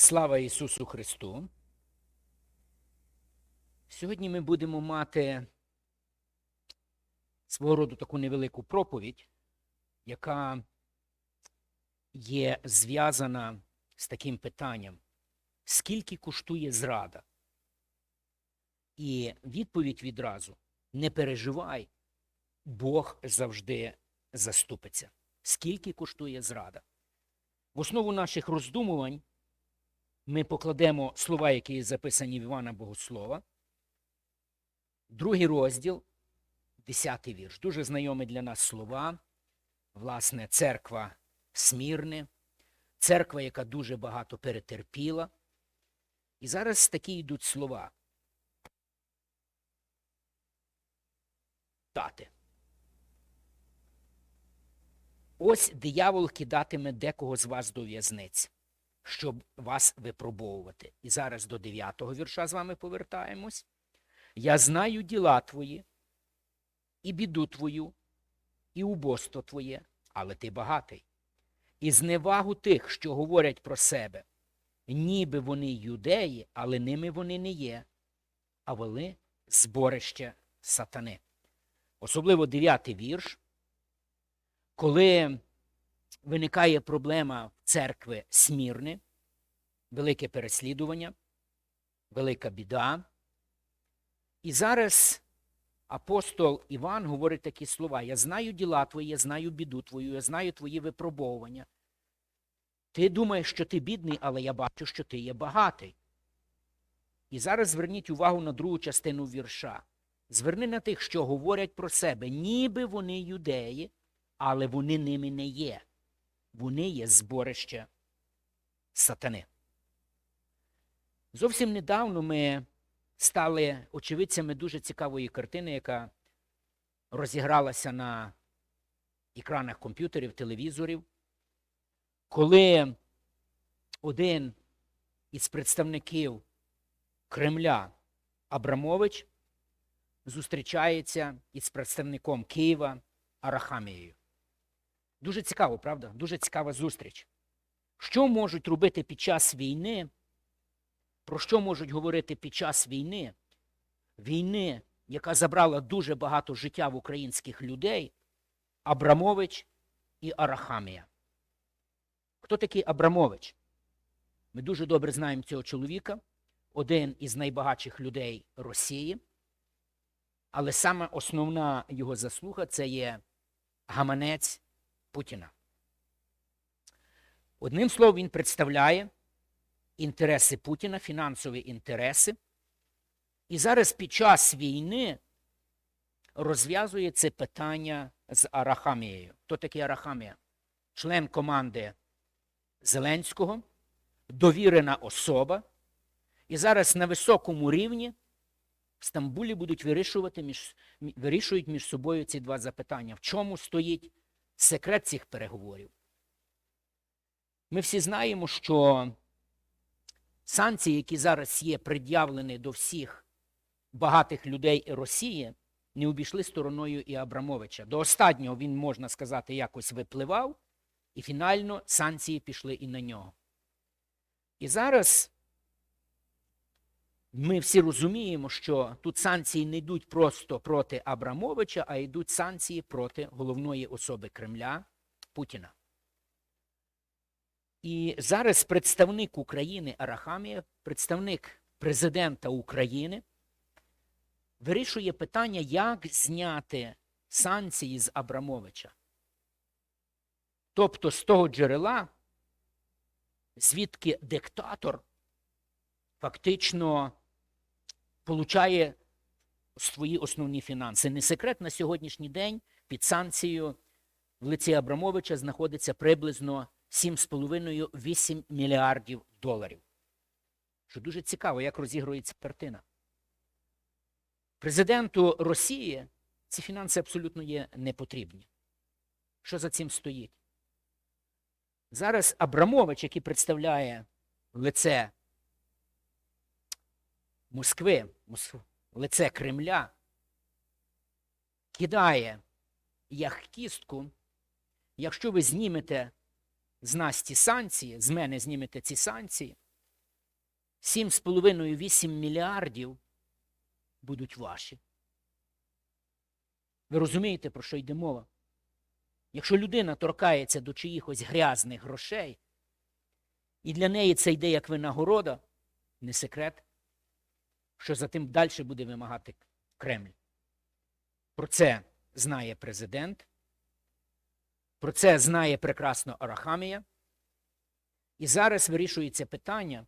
Слава Ісусу Христу! Сьогодні ми будемо мати свого роду таку невелику проповідь, яка є зв'язана з таким питанням: скільки коштує зрада? І відповідь відразу: не переживай, Бог завжди заступиться. Скільки коштує зрада? В основу наших роздумувань ми покладемо слова, які записані в Івана Богослова. Другий розділ, десятий вірш. Дуже знайомі для нас слова. Власне, церква Смірне, церква, яка дуже багато перетерпіла. І зараз такі йдуть слова. Тати. Ось диявол кидатиме декого з вас до в'язниць щоб вас випробовувати. І зараз до 9-го вірша з вами повертаємось. Я знаю діла твої, і біду твою, і убоство твоє, але ти багатий. І зневагу тих, що говорять про себе, ніби вони юдеї, але ними вони не є, а вони зборище сатани. Особливо дев'ятий вірш, коли виникає проблема в церкви Смірни, велике переслідування, велика біда. І зараз апостол Іван говорить такі слова: Я знаю діла твої, я знаю біду твою, я знаю твої випробовування. Ти думаєш, що ти бідний, але я бачу, що ти є багатий. І зараз зверніть увагу на другу частину вірша. Зверни на тих, що говорять про себе, ніби вони юдеї, але вони ними не є вони є зборище сатани. Зовсім недавно ми стали очевидцями дуже цікавої картини, яка розігралася на екранах комп'ютерів, телевізорів, коли один із представників Кремля Абрамович зустрічається із представником Києва Арахамією. Дуже цікаво, правда? Дуже цікава зустріч. Що можуть робити під час війни? Про що можуть говорити під час війни? Війни, яка забрала дуже багато життя в українських людей, Абрамович і Арахамія. Хто такий Абрамович? Ми дуже добре знаємо цього чоловіка, один із найбагатших людей Росії. Але саме основна його заслуга це є гаманець Путіна. Одним словом, він представляє інтереси Путіна, фінансові інтереси. І зараз під час війни розв'язує це питання з Арахамією. Хто такий Арахамія? Член команди Зеленського, довірена особа. І зараз на високому рівні в Стамбулі будуть вирішувати між, вирішують між собою ці два запитання. В чому стоїть секрет цих переговорів. Ми всі знаємо, що санкції, які зараз є пред'явлені до всіх багатих людей Росії, не обійшли стороною і Абрамовича. До останнього він, можна сказати, якось випливав, і фінально санкції пішли і на нього. І зараз ми всі розуміємо, що тут санкції не йдуть просто проти Абрамовича, а йдуть санкції проти головної особи Кремля Путіна. І зараз представник України Арахамія, представник президента України, вирішує питання, як зняти санкції з Абрамовича. Тобто з того джерела, звідки диктатор фактично получає свої основні фінанси. Не секрет на сьогоднішній день під санкцією в лиці Абрамовича знаходиться приблизно 7,5-8 мільярдів доларів. Що дуже цікаво, як розігрується картина. Президенту Росії ці фінанси абсолютно є непотрібні. Що за цим стоїть? Зараз Абрамович, який представляє лице Москви, лице Кремля, кидає як кістку, якщо ви знімете з нас ці санкції, з мене знімете ці санкції, 7,5-8 мільярдів будуть ваші. Ви розумієте, про що йде мова? Якщо людина торкається до чиїхось грязних грошей, і для неї це йде як винагорода, не секрет, що за тим далі буде вимагати Кремль. Про це знає президент, про це знає прекрасно Арахамія. І зараз вирішується питання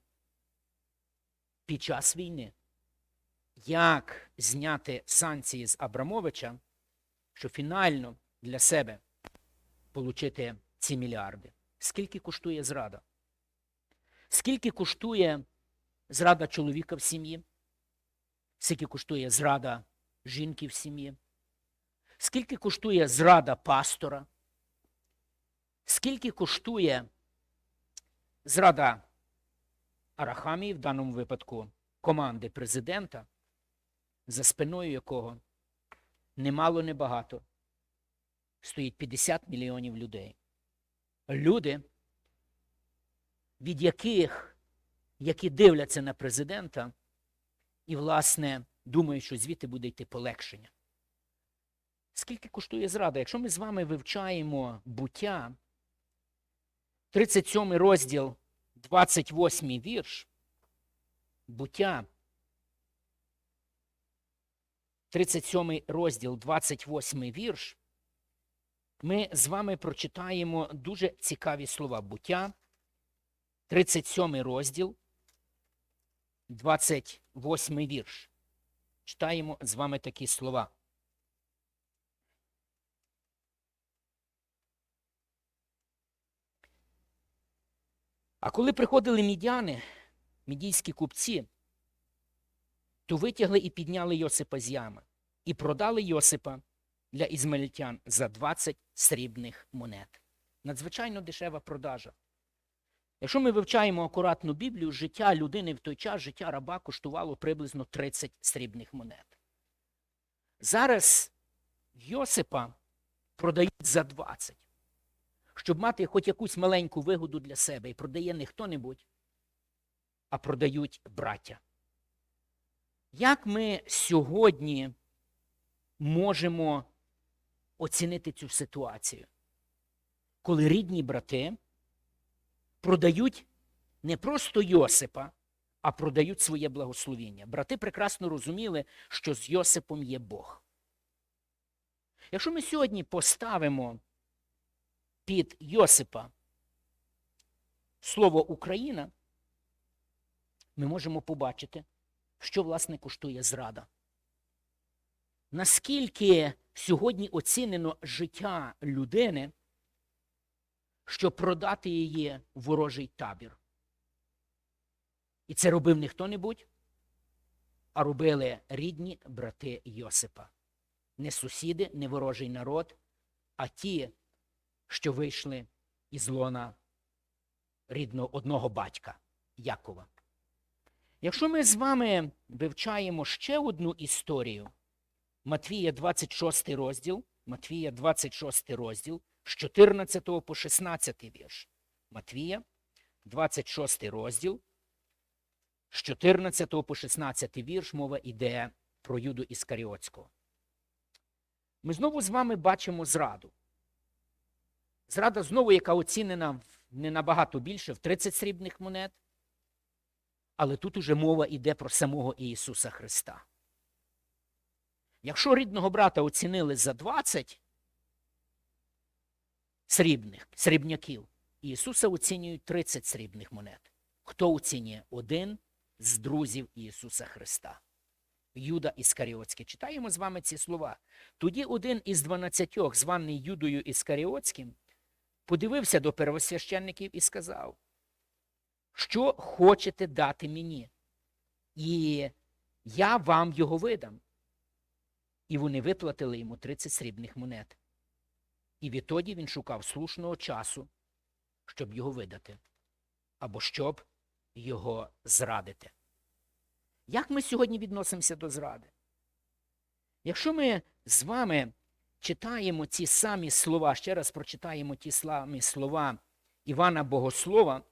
під час війни, як зняти санкції з Абрамовича, щоб фінально для себе отримати ці мільярди. Скільки коштує зрада? Скільки коштує зрада чоловіка в сім'ї? Скільки коштує зрада жінки в сім'ї? Скільки коштує зрада пастора? Скільки коштує зрада Арахамії, в даному випадку команди президента, за спиною якого немало небагато стоїть 50 мільйонів людей. Люди, від яких, які дивляться на президента, і, власне, думають, що звідти буде йти полегшення. Скільки коштує зрада? Якщо ми з вами вивчаємо буття, 37 розділ, 28 вірш, буття, 37 розділ, 28 вірш, ми з вами прочитаємо дуже цікаві слова. Буття, 37 розділ, 28 вірш. Читаємо з вами такі слова. А коли приходили мідяни, мідійські купці, то витягли і підняли Йосипа з ями і продали Йосипа для ізмаїльтян за 20 срібних монет. Надзвичайно дешева продажа. Якщо ми вивчаємо акуратну Біблію, життя людини в той час, життя раба коштувало приблизно 30 срібних монет. Зараз Йосипа продають за 20, щоб мати хоч якусь маленьку вигоду для себе. І продає не хто-небудь, а продають браття. Як ми сьогодні можемо оцінити цю ситуацію, коли рідні брати продають не просто Йосипа, а продають своє благословіння. Брати прекрасно розуміли, що з Йосипом є Бог. Якщо ми сьогодні поставимо під Йосипа слово Україна, ми можемо побачити, що власне коштує зрада. Наскільки сьогодні оцінено життя людини, щоб продати її в ворожий табір. І це робив не хто-небудь, а робили рідні брати Йосипа. Не сусіди, не ворожий народ, а ті, що вийшли із лона рідного одного батька Якова. Якщо ми з вами вивчаємо ще одну історію, Матвія 26 розділ, Матвія 26 розділ, з 14 по 16 вірш. Матвія, 26 розділ, з 14 по 16 вірш мова йде про Юду Іскаріотського. Ми знову з вами бачимо зраду. Зрада знову, яка оцінена не набагато більше, в 30 срібних монет. Але тут уже мова йде про самого Ісуса Христа. Якщо рідного брата оцінили за 20 срібних, срібняків, Ісуса оцінюють 30 срібних монет. Хто оцінює? Один з друзів Ісуса Христа. Юда Іскаріотський. Читаємо з вами ці слова. Тоді один із дванадцятьох, званий Юдою Іскаріотським, подивився до первосвященників і сказав, що хочете дати мені, і я вам його видам. І вони виплатили йому 30 срібних монет. І відтоді він шукав слушного часу, щоб його видати, або щоб його зрадити. Як ми сьогодні відносимося до зради? Якщо ми з вами читаємо ці самі слова, ще раз прочитаємо ті самі слова Івана Богослова,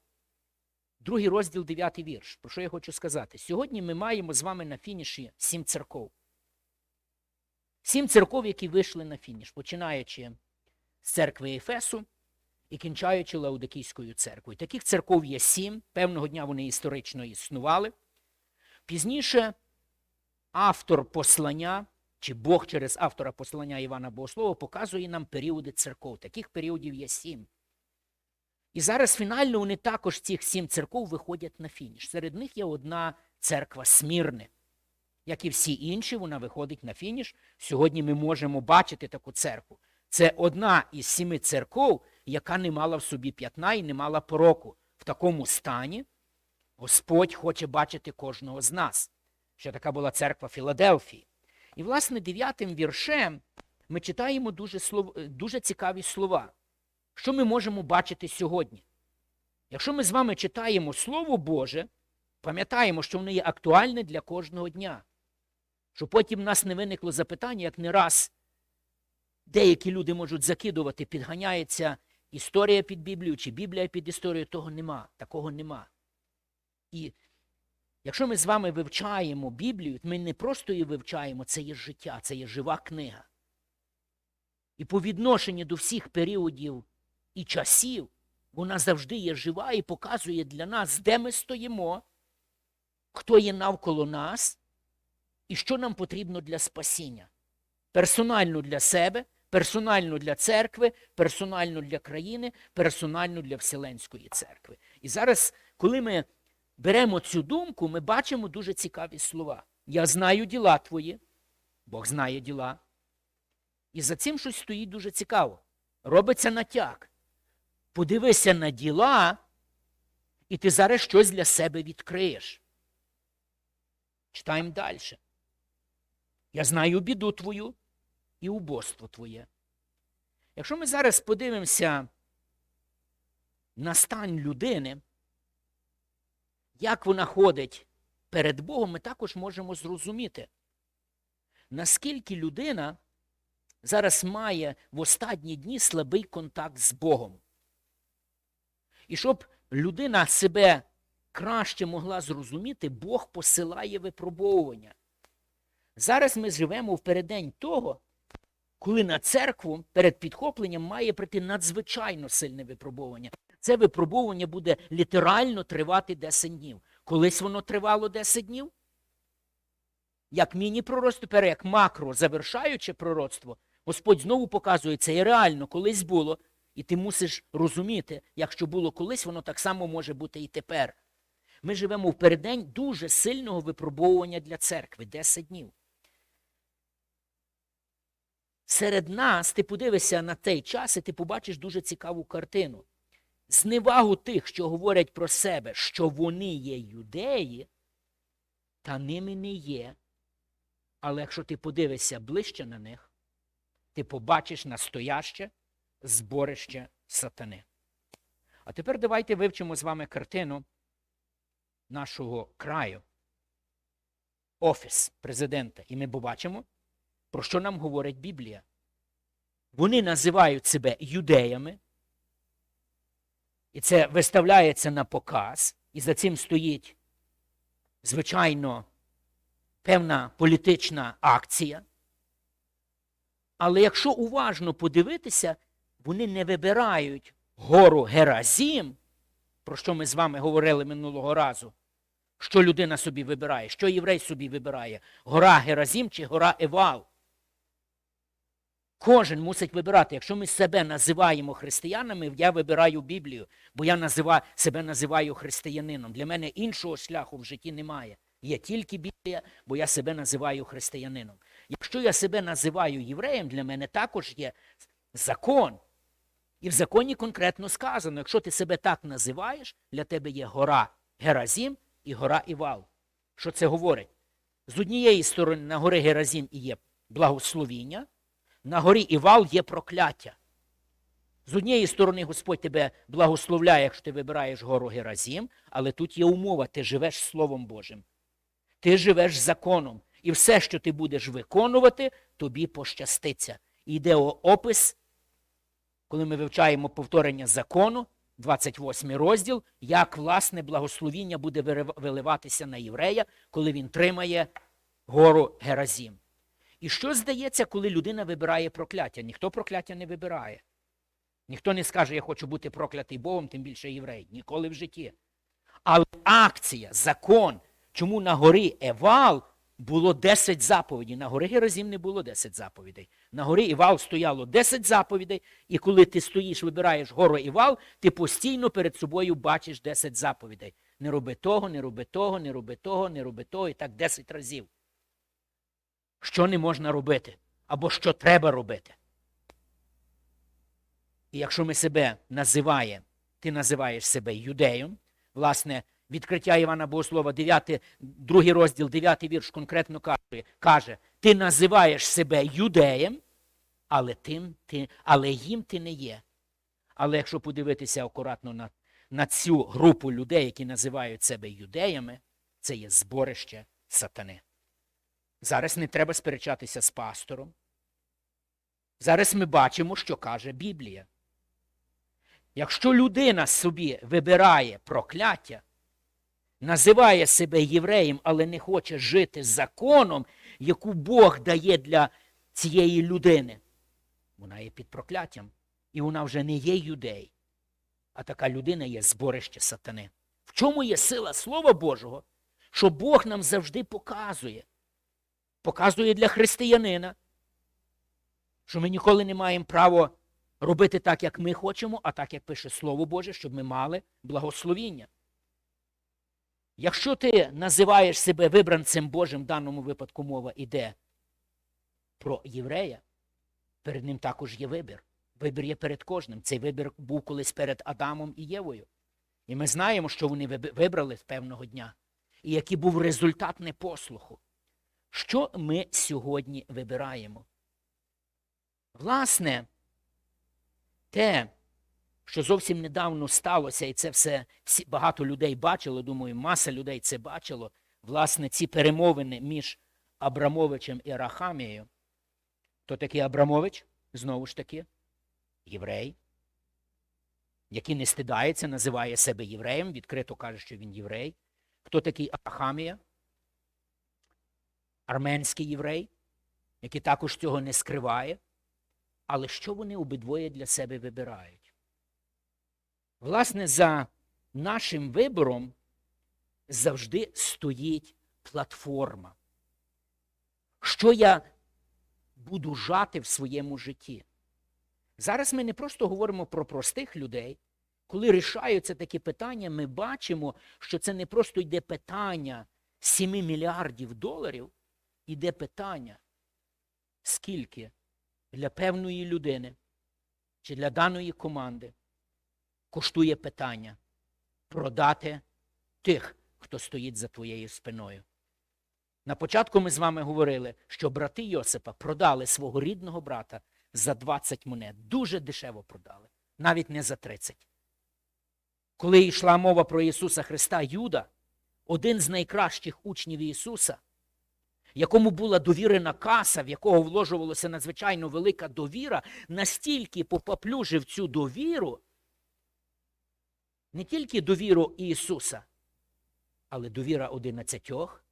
Другий розділ, дев'ятий вірш. Про що я хочу сказати? Сьогодні ми маємо з вами на фініші сім церков. Сім церков, які вийшли на фініш, починаючи з церкви Ефесу і кінчаючи Лаудикійською церквою. Таких церков є сім. Певного дня вони історично існували. Пізніше автор послання, чи Бог через автора послання Івана Богослова показує нам періоди церков. Таких періодів є сім. І зараз фінально вони також цих сім церков виходять на фініш. Серед них є одна церква Смірне. Як і всі інші, вона виходить на фініш. Сьогодні ми можемо бачити таку церкву. Це одна із сіми церков, яка не мала в собі п'ятна і не мала пороку. В такому стані Господь хоче бачити кожного з нас. Ще така була церква Філадельфії. І, власне, дев'ятим віршем ми читаємо дуже, слов... дуже цікаві слова. Що ми можемо бачити сьогодні? Якщо ми з вами читаємо Слово Боже, пам'ятаємо, що воно є актуальне для кожного дня. Щоб потім в нас не виникло запитання, як не раз деякі люди можуть закидувати, підганяється історія під Біблію чи Біблія під історію, того нема, такого нема. І якщо ми з вами вивчаємо Біблію, ми не просто її вивчаємо, це є життя, це є жива книга. І по відношенню до всіх періодів і часів, вона завжди є жива і показує для нас, де ми стоїмо, хто є навколо нас і що нам потрібно для спасіння. Персонально для себе, персонально для церкви, персонально для країни, персонально для Вселенської церкви. І зараз, коли ми беремо цю думку, ми бачимо дуже цікаві слова. Я знаю діла твої, Бог знає діла. І за цим щось стоїть дуже цікаво. Робиться натяк. Подивися на діла, і ти зараз щось для себе відкриєш. Читаємо далі. Я знаю біду твою і убоство твоє. Якщо ми зараз подивимося на стан людини, як вона ходить перед Богом, ми також можемо зрозуміти, наскільки людина зараз має в останні дні слабий контакт з Богом. І щоб людина себе краще могла зрозуміти, Бог посилає випробовування. Зараз ми живемо в переддень того, коли на церкву перед підхопленням має прийти надзвичайно сильне випробовування. Це випробовування буде літерально тривати 10 днів. Колись воно тривало 10 днів. Як міні-пророцтво, тепер як макро, завершаюче пророцтво, Господь знову показує це і реально колись було, і ти мусиш розуміти, якщо було колись, воно так само може бути і тепер. Ми живемо в переддень дуже сильного випробовування для церкви 10 днів. Серед нас ти подивишся на той час, і ти побачиш дуже цікаву картину. Зневагу тих, що говорять про себе, що вони є юдеї, та ними не є. Але якщо ти подивишся ближче на них, ти побачиш настояще зборище сатани. А тепер давайте вивчимо з вами картину нашого краю, офіс президента. І ми побачимо, про що нам говорить Біблія. Вони називають себе юдеями, і це виставляється на показ, і за цим стоїть, звичайно, певна політична акція. Але якщо уважно подивитися, вони не вибирають гору Геразім, про що ми з вами говорили минулого разу. Що людина собі вибирає, що єврей собі вибирає? Гора Геразім чи гора Евал? Кожен мусить вибирати. Якщо ми себе називаємо християнами, я вибираю Біблію, бо я називаю, себе називаю християнином. Для мене іншого шляху в житті немає. Є тільки Біблія, бо я себе називаю християнином. Якщо я себе називаю євреєм, для мене також є закон. І в законі конкретно сказано, якщо ти себе так називаєш, для тебе є гора Геразім і гора Івал. Що це говорить? З однієї сторони на гори Геразім і є благословіння, на горі Івал є прокляття. З однієї сторони, Господь тебе благословляє, якщо ти вибираєш гору Геразім, але тут є умова, ти живеш Словом Божим. Ти живеш законом. І все, що ти будеш виконувати, тобі пощаститься. І йде опис, коли ми вивчаємо повторення закону, 28 розділ, як власне благословіння буде виливатися на єврея, коли він тримає гору Геразім. І що здається, коли людина вибирає прокляття? Ніхто прокляття не вибирає. Ніхто не скаже, я хочу бути проклятий Богом, тим більше єврей. Ніколи в житті. Але акція, закон, чому на горі Евал було 10 заповідей. На горі Геразім не було 10 заповідей. На горі Івал стояло 10 заповідей, і коли ти стоїш, вибираєш гору Івал, ти постійно перед собою бачиш 10 заповідей. Не роби того, не роби того, не роби того, не роби того, і так 10 разів. Що не можна робити, або що треба робити. І якщо ми себе називаємо, ти називаєш себе юдеєм, власне, відкриття Івана Богослова, 9, другий розділ, 9 вірш конкретно каже, каже, ти називаєш себе юдеєм, але, тим, ти, але їм ти не є. Але якщо подивитися акуратно на, на цю групу людей, які називають себе юдеями, це є зборище сатани. Зараз не треба сперечатися з пастором. Зараз ми бачимо, що каже Біблія. Якщо людина собі вибирає прокляття, називає себе євреєм, але не хоче жити законом, яку Бог дає для цієї людини, вона є під прокляттям. І вона вже не є юдей, а така людина є зборище сатани. В чому є сила Слова Божого? Що Бог нам завжди показує. Показує для християнина, що ми ніколи не маємо права робити так, як ми хочемо, а так, як пише Слово Боже, щоб ми мали благословіння. Якщо ти називаєш себе вибранцем Божим, в даному випадку мова йде про єврея, перед ним також є вибір. Вибір є перед кожним. Цей вибір був колись перед Адамом і Євою. І ми знаємо, що вони вибрали з певного дня, і який був результат непослуху. Що ми сьогодні вибираємо? Власне, те, що зовсім недавно сталося, і це все багато людей бачило, думаю, маса людей це бачило, власне, ці перемовини між Абрамовичем і Рахамією. Хто такий Абрамович? Знову ж таки, єврей, який не стидається, називає себе євреєм, відкрито каже, що він єврей. Хто такий Арахамія? Арменський єврей, який також цього не скриває. Але що вони обидвоє для себе вибирають? Власне, за нашим вибором завжди стоїть платформа. Що я буду жати в своєму житті? Зараз ми не просто говоримо про простих людей. Коли рішаються такі питання, ми бачимо, що це не просто йде питання 7 мільярдів доларів, йде питання, скільки для певної людини чи для даної команди коштує питання продати тих, хто стоїть за твоєю спиною. На початку ми з вами говорили, що брати Йосипа продали свого рідного брата за 20 монет. Дуже дешево продали, навіть не за 30. Коли йшла мова про Ісуса Христа, Юда, один з найкращих учнів Ісуса, якому була довірена каса, в якого вложувалася надзвичайно велика довіра, настільки попоплюжив цю довіру, не тільки довіру Ісуса, але довіра одинадцятьох,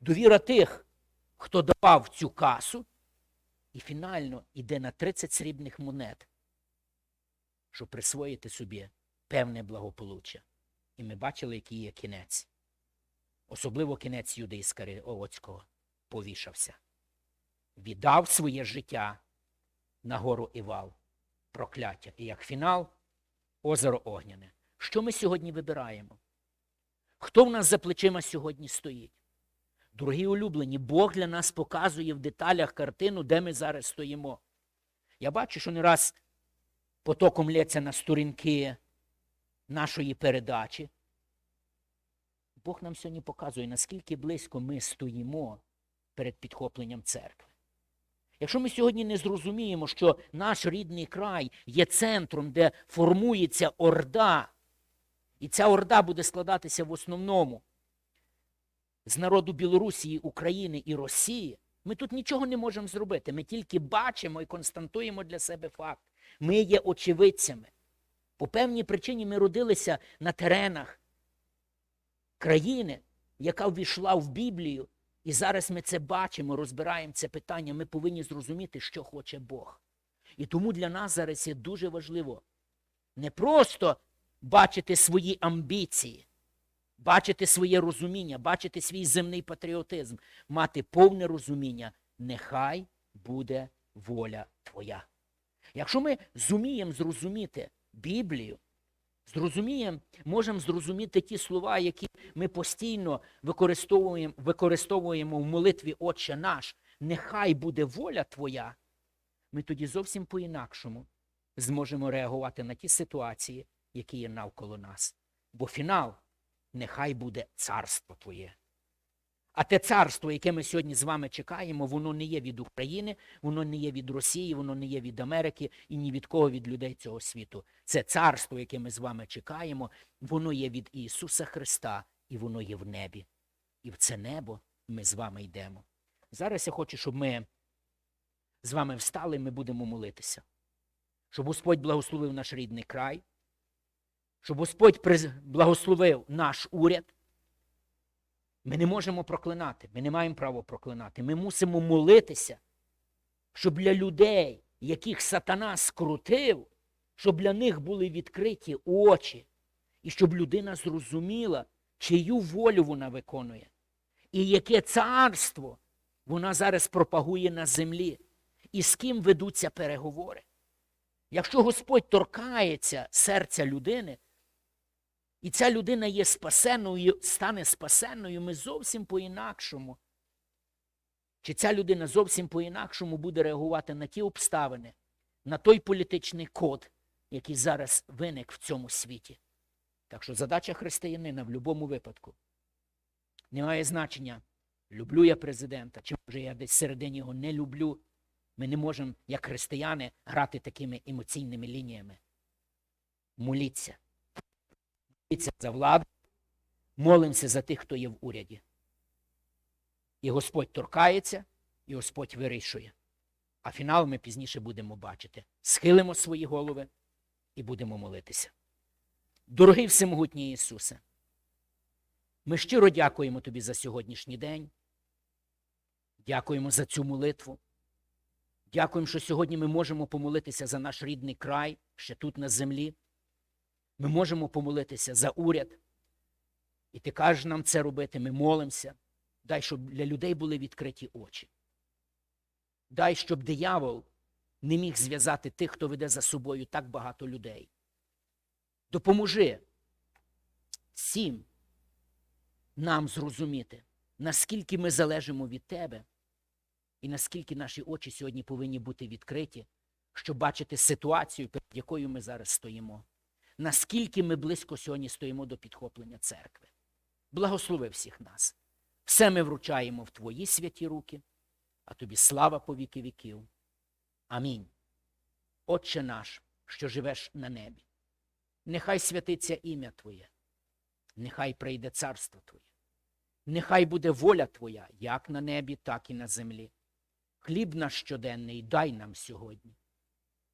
довіра тих, хто давав цю касу, і фінально йде на 30 срібних монет, щоб присвоїти собі певне благополуччя. І ми бачили, який є кінець. Особливо кінець Юди Іскаріотського повішався. Віддав своє життя на гору Івал, прокляття. І як фінал озеро Огняне. Що ми сьогодні вибираємо? Хто в нас за плечима сьогодні стоїть? Дорогі улюблені, Бог для нас показує в деталях картину, де ми зараз стоїмо. Я бачу, що не раз потоком лється на сторінки нашої передачі. Бог нам сьогодні показує, наскільки близько ми стоїмо перед підхопленням церкви. Якщо ми сьогодні не зрозуміємо, що наш рідний край є центром, де формується орда, і ця орда буде складатися в основному з народу Білорусі, України і Росії, ми тут нічого не можемо зробити. Ми тільки бачимо і констатуємо для себе факт. Ми є очевидцями. По певній причині ми родилися на теренах країни, яка ввійшла в Біблію. І зараз ми це бачимо, розбираємо це питання. Ми повинні зрозуміти, що хоче Бог. І тому для нас зараз є дуже важливо не просто бачити свої амбіції, бачити своє розуміння, бачити свій земний патріотизм, мати повне розуміння, нехай буде воля Твоя. Якщо ми зуміємо зрозуміти Біблію, зрозуміємо, можемо зрозуміти ті слова, які ми постійно використовуємо, використовуємо в молитві Отче наш, нехай буде воля Твоя, ми тоді зовсім по-інакшому зможемо реагувати на ті ситуації, які є навколо нас. Бо фінал нехай буде царство Твоє. А те царство, яке ми сьогодні з вами чекаємо, воно не є від України, воно не є від Росії, воно не є від Америки і ні від кого від людей цього світу. Це царство, яке ми з вами чекаємо, воно є від Ісуса Христа, і воно є в небі. І в це небо ми з вами йдемо. Зараз я хочу, щоб ми з вами встали, і ми будемо молитися. Щоб Господь благословив наш рідний край, щоб Господь благословив наш уряд. Ми не можемо проклинати, ми не маємо права проклинати. Ми мусимо молитися, щоб для людей, яких сатана скрутив, щоб для них були відкриті очі, і щоб людина зрозуміла, чию волю вона виконує, і яке царство вона зараз пропагує на землі, і з ким ведуться переговори. Якщо Господь торкається серця людини, і ця людина є спасенною, стане спасенною, ми зовсім по-інакшому. Чи ця людина зовсім по-інакшому буде реагувати на ті обставини, на той політичний код, який зараз виник в цьому світі. Так що задача християнина в будь-якому випадку не має значення, люблю я президента, чи може я десь всередині його не люблю. Ми не можемо, як християни, грати такими емоційними лініями. Моліться. Моліться за владу, молимося за тих, хто є в уряді. І Господь торкається, і Господь вирішує. А фінал ми пізніше будемо бачити. Схилимо свої голови і будемо молитися. Дорогий всемогутній Ісусе, ми щиро дякуємо Тобі за сьогоднішній день. Дякуємо за цю молитву. Дякуємо, що сьогодні ми можемо помолитися за наш рідний край, ще тут на землі. Ми можемо помолитися за уряд. І ти кажеш нам це робити, ми молимося. Дай, щоб для людей були відкриті очі. Дай, щоб диявол не міг зв'язати тих, хто веде за собою так багато людей. Допоможи всім нам зрозуміти, наскільки ми залежимо від тебе, і наскільки наші очі сьогодні повинні бути відкриті, щоб бачити ситуацію, перед якою ми зараз стоїмо. Наскільки ми близько сьогодні стоїмо до підхоплення церкви. Благослови всіх нас. Все ми вручаємо в Твої святі руки, а тобі слава по віки віків. Амінь. Отче наш, що живеш на небі, нехай святиться ім'я Твоє, нехай прийде царство Твоє, нехай буде воля Твоя, як на небі, так і на землі. Хліб наш щоденний дай нам сьогодні.